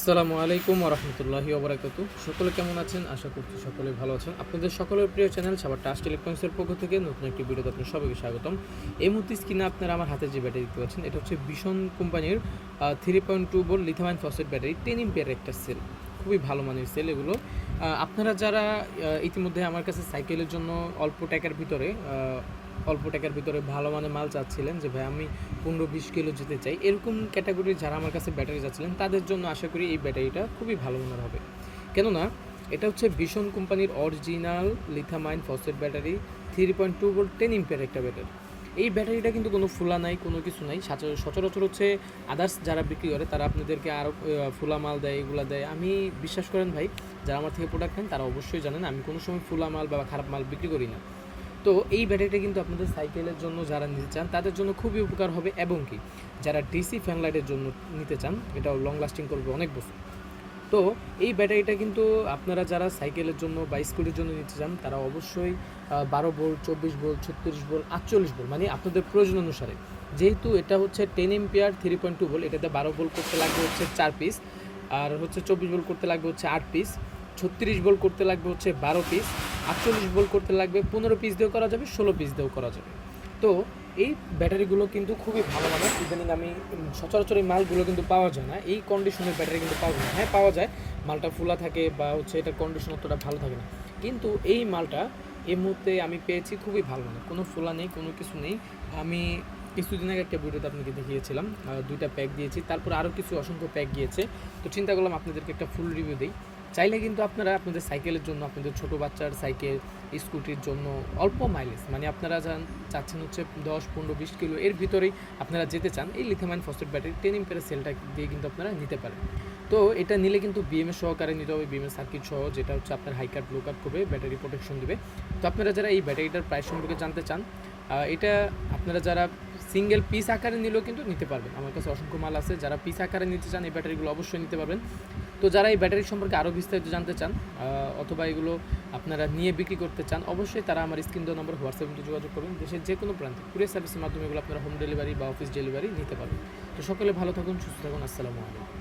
আসসালামু আলাইকুম রহমতুল্লাহি ওবরাকাত সকলে কেমন আছেন? আশা করছি সকলে ভালো আছেন। আপনাদের সকলের প্রিয় চ্যানেল সাবার টাস্ট ইলেকট্রনিক্সের পক্ষ থেকে নতুন একটি ভিডিওতে আপনার সবাইকে স্বাগতম। এই মুহূর্তে স্ক্রিনে আপনারা আমার হাতে যে ব্যাটারি দেখতে পাচ্ছেন, এটা হচ্ছে ভীষণ কোম্পানির থ্রি পয়েন্ট টু বোল lithium ion phosphate battery ten ampere একটা সেল খুবই ভালো মানের সেল এগুলো। আপনারা যারা ইতিমধ্যে আমার কাছে সাইকেলের জন্য অল্প টাকার ভিতরে অল্প টাকার ভিতরে ভালো মানের মাল চাচ্ছিলেন যে, ভাই, আমি পনেরো বিশ কিলো যেতে চাই। এরকম ক্যাটাগরির যারা আমার কাছে ব্যাটারি যাচ্ছিলেন তাদের জন্য আশা করি এই ব্যাটারিটা খুবই ভালো মানের হবে। কেননা, এটা হচ্ছে ভীষণ কোম্পানির original lithium ion phosphate battery three point two volt ten ampere একটা ব্যাটারি এই ব্যাটারিটা কিন্তু কোনো ফুলা নাই, কোনো কিছু নাই। সাচ- সচরাচর হচ্ছে আদার্স যারা বিক্রি করে, তারা আপনাদেরকে আরও ফুলা মাল দেয়, এগুলো দেয়। আমি বিশ্বাস করেন ভাই, যারা আমার থেকে প্রোডাক্ট নেন, তারা অবশ্যই জানেন, আমি কোনো সময় ফুলা মাল বা খারাপ মাল বিক্রি করি না। তো এই ব্যাটারিটা কিন্তু আপনাদের সাইকেলের জন্য যারা নিতে চান, তাদের জন্য খুবই উপকার হবে এবং কি, যারা ডিসি ফ্যান লাইটের জন্য নিতে চান, এটাও লং লাস্টিং করবে অনেক বছর। তো এই ব্যাটারিটা কিন্তু আপনারা যারা সাইকেলের জন্য বা স্কুটির জন্য নিতে চান, তারা অবশ্যই বারো ভোল্ট, চব্বিশ ভোল্ট, ছত্রিশ ভোল্ট, আটচল্লিশ ভোল্ট মানে আপনাদের প্রয়োজন অনুসারে। যেহেতু এটা হচ্ছে ten ampere three point two volt, এটাতে বারো ভোল্ট করতে লাগবে হচ্ছে চার পিস আর হচ্ছে চব্বিশ ভোল্ট করতে লাগবে হচ্ছে আট পিস ছত্রিশ ভোল্ট করতে লাগবে হচ্ছে বারো পিস আটচল্লিশ ভোল্ট করতে লাগবে, পনেরো পিস দিয়েও করা যাবে, ষোলো পিস দিয়েও করা যাবে। তো এই ব্যাটারিগুলো কিন্তু খুবই ভালো মানের। ইদানিং আমি সচরাচর এই মালগুলো কিন্তু পাওয়া যায় না। এই কন্ডিশনের ব্যাটারি কিন্তু পাওয়া যায় না। হ্যাঁ পাওয়া যায়, মালটা ফুলা থাকে বা হচ্ছে এটার কন্ডিশন অতটা ভালো থাকে না। কিন্তু এই মালটা এই মুহূর্তে আমি পেয়েছি খুবই ভালো মানে কোনো ফুলা নেই, কোনো কিছু নেই। আমি কিছুদিন আগে একটা ভিডিওতে আপনাকে দেখিয়েছিলাম দুইটা প্যাক দিয়েছি। তারপর আরও কিছু অসংখ্য প্যাক গিয়েছে। তো চিন্তা করলাম আপনাদেরকে একটা ফুল রিভিউ দিই। চাইলে কিন্তু আপনারা আপনাদের সাইকেলের জন্য, আপনাদের ছোট বাচ্চার সাইকেল, স্কুটির জন্য অল্প মাইলেজ মানে আপনারা যান, চাচ্ছেন হচ্ছে দশ, পনেরো, বিশ কিলো, এর ভিতরেই আপনারা যেতে চান, এই lithium ion phosphate battery ten ampere সেলটা দিয়ে কিন্তু আপনারা নিতে পারেন। তো এটা নিলে কিন্তু বিএমএস সহকারে নিতে হবে বিএমএস সার্কিট সহ, যেটা হচ্ছে আপনার হাই কার্ড লো কার্ড করবে ব্যাটারি প্রোটেকশন দেবে। তো আপনারা যারা এই ব্যাটারিটার প্রাইস সম্পর্কে জানতে চান এটা আপনারা যারা সিঙ্গেল পিস আকারে নিলেও কিন্তু নিতে পারবেন। আমার কাছে অসংখ্য মাল আছে। যারা পিস আকারে নিতে চান, এই ব্যাটারিগুলো অবশ্যই নিতে পারবেন। তো যারা এই ব্যাটারি সম্পর্কে আরও বিস্তারিত জানতে চান অথবা এগুলো আপনারা নিয়ে বিক্রি করতে চান, অবশ্যই তারা আমার স্ক্রিন দেওয়া নম্বর হোয়াটসঅ্যাপে যোগাযোগ করবেন। দেশের যে কোনো প্রান্তে কুরিয়ার সার্ভিসের মাধ্যমে এগুলো আপনারা হোম ডেলিভারি বা অফিস ডেলিভারি নিতে পারবেন। তো সকলে ভালো থাকুন, সুস্থ থাকুন। আসসালামু আলাইকুম।